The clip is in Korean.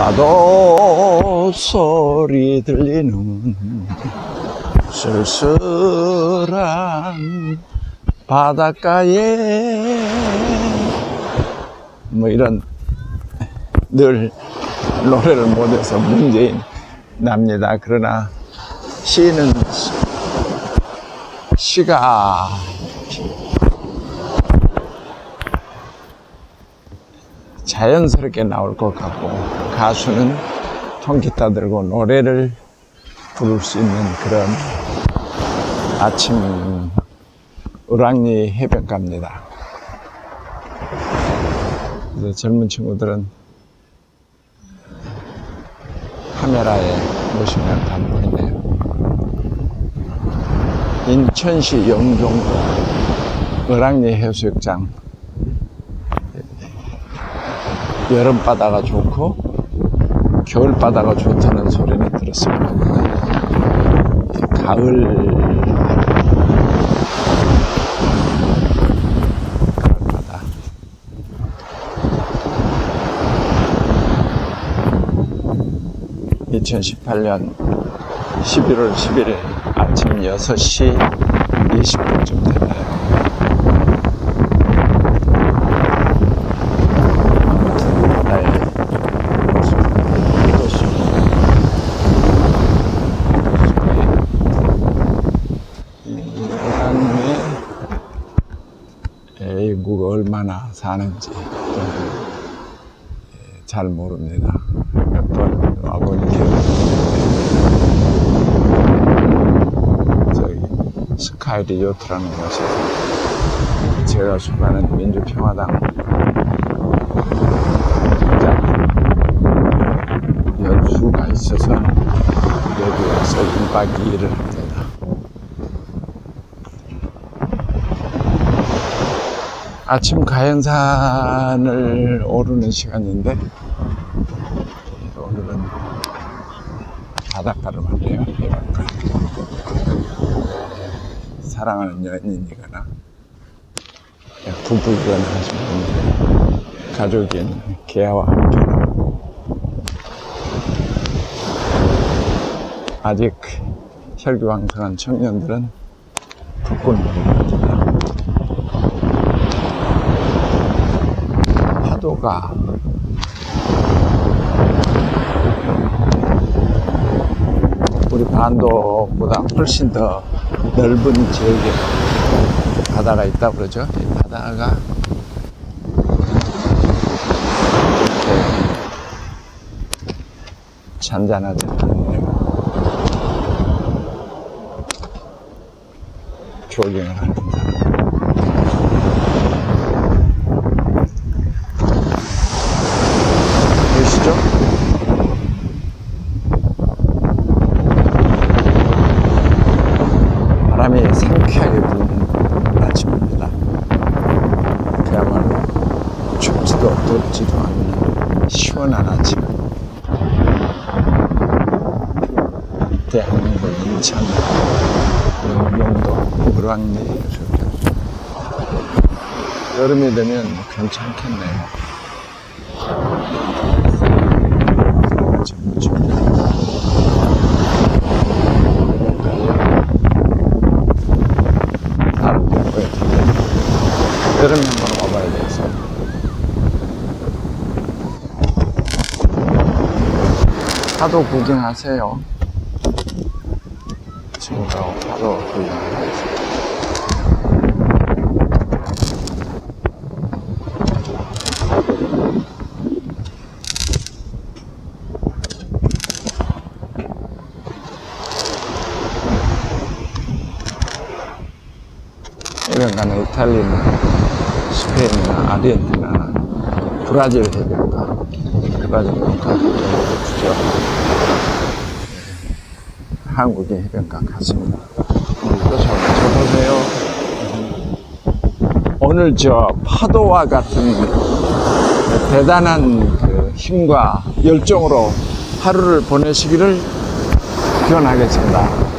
파도 소리 들리는 쓸쓸한 바닷가에 뭐 이런 늘 노래를 못해서 문제인 납니다. 그러나 시는 시- 시가 자연스럽게 나올 것 같고 가수는 통기타 들고 노래를 부를 수 있는 그런 아침 을왕리 해변가입니다. 그래서 젊은 친구들은 카메라에 보시면 다 보이네요. 인천시 영종도 을왕리 해수욕장 여름 바다가 좋고 겨울 바다가 좋다는 소리는 들었습니다. 가을 바다 2018년 11월 11일 아침 6시 20분쯤 됐나요? 바다의 모습, 도시, 이 사람의 애국가 얼마나 사는지 좀, 예, 잘 모릅니다. 몇번 와본 기억이 있는데 저기 스카이 리조트라는 곳에서 제가 수고하는 민주평화당 연수가 있어서 여기 와서 1박 2일을 합니다. 아침 가연산을 오르는 시간인데 오늘은 바닷가를 만나요. 해변가. 사랑하는 연인이거나 부부이거나 하시는 분들 가족인 개와 함께 아직 혈기왕성한 청년들은 벚꽃 놀이합니다. 파도가 우리 반도보다 훨씬 더 넓은 지역에 바다가 있다고 그러죠. 이 바다가 잔잔하지 않네요. 조깅을 합니다. 보이시죠? 바람이 상쾌하게 부는 아침입니다. 그야말로 춥지도 덥지도 않는 시원한 아침. 대한민국 인천, 영종도, 을왕리 해수욕장. 여름이 되면 괜찮겠네요. 여름에 한번 와봐야 돼서. 파도 구경하세요. 친구하고 파도 구경하세요. 해변가는 이탈리아나 스페인이나 아르헨티나 브라질 해변가 브라질 해변가 주죠. 한국의 해변가 같습니다. 오늘도 저 보세요. 오늘 저 파도와 같은 대단한 그 힘과 열정으로 하루를 보내시기를 기원하겠습니다.